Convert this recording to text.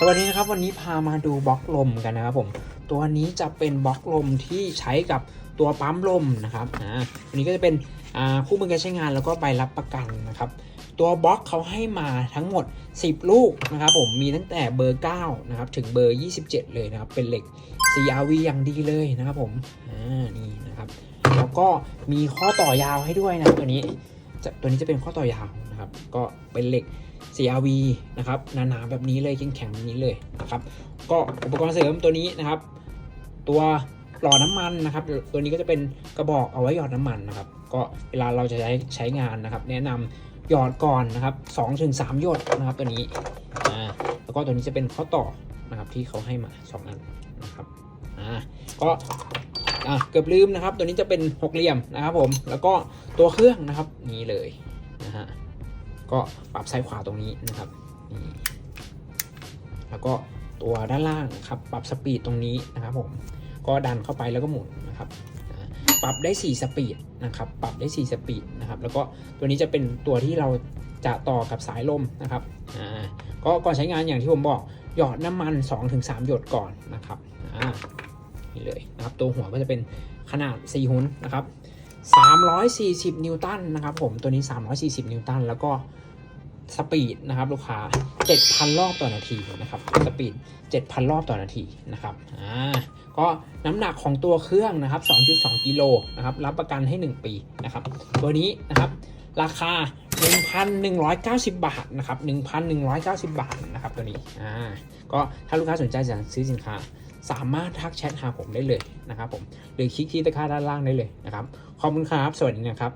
สวัสดีนะครับวันนี้พามาดูบล็อกลมกันนะครับผมตัวนี้จะเป็นบล็อกลมที่ใช้กับตัวปั๊มลมนะครับอ่าอันนี้ก็จะเป็นอ่าคู่มือการใช้งานแล้วก็ใบรับประกันนะครับตัวบล็อกเขาให้มาทั้งหมด 10 ลูกนะครับผมมีตั้งแต่เบอร์9นะครับถึงเบอร์ 27 เลยนะครับเป็นเหล็ก CRV อย่างดีเลยนะครับผมอ่านี่นะครับแล้วก็มีข้อต่อยาวให้ด้วยนะตัวนี้ ตัวนี้จะเป็นข้อต่อยาวนะครับ ก็เป็นเหล็ก CRV นะครับหนาๆแบบนี้เลยแข็งๆแบบนี้เลยนะครับ ก็อุปกรณ์เสริมตัวนี้นะครับ ตัวหล่อน้ำมันนะครับ ตัวนี้ก็จะเป็นกระบอกเอาไว้หยอดน้ำมันนะครับ ก็เวลาเราจะใช้ใช้งานนะครับ แนะนำหยอดก่อนนะครับ2-3ถึงสหยดนะครับ ตัวนี้อ่าแล้วก็ตัวนี้จะเป็นข้อต่อนะครับที่เขาให้มาสองอันนะครับอ่าก็อะเกือบลืมนะครับ ตัวนี้จะเป็นหกเหลี่ยมนะครับผมแล้วก็ ตัวเครื่องนะครับนี่เลยนะฮะก็ปรับซ้ายขวาตรงนี้นะครับนี่แล้วก็ตัวด้านล่างครับปรับสปีดตรงนี้นะครับผมก็ดันเข้าไปแล้วก็หมุนนะครับปรับได้ 4 สปีดนะครับปรับได้ 4 สปีดนะครับแล้วก็ตัวนี้จะเป็นตัวที่เราจะต่อกับสายลมนะครับอ่าก็ก่อนใช้งานอย่างที่ผมบอกหยอดน้ำมัน 2-3 หยดก่อนนะครับอ่านี่เลยนะครับตัวหัวก็จะเป็นขนาด4หุนนะครับ 340 นิวตันนะครับผมตัวนี้ 340 นิวตัน แล้วก็สปีดนะครับลูกค้า 7,000 รอบต่อนาทีนะครับสปีด 7,000 รอบต่อนาทีนะครับอ่าก็น้ำหนักของตัวเครื่องนะครับ 2.2 กิโลนะครับรับประกันให้ 1 ปีนะครับตัวนี้นะครับราคา 1,190 บาทนะครับ1,190 บาทนะครับตัวนี้อ่าก็ถ้าลูกค้าสนใจจะซื้อสินค้า สามารถทักแชทหาผมได้เลยนะครับผมหรือคลิกที่ตะกร้าด้านล่างได้เลยนะครับขอบคุณครับ สวัสดีนะครับ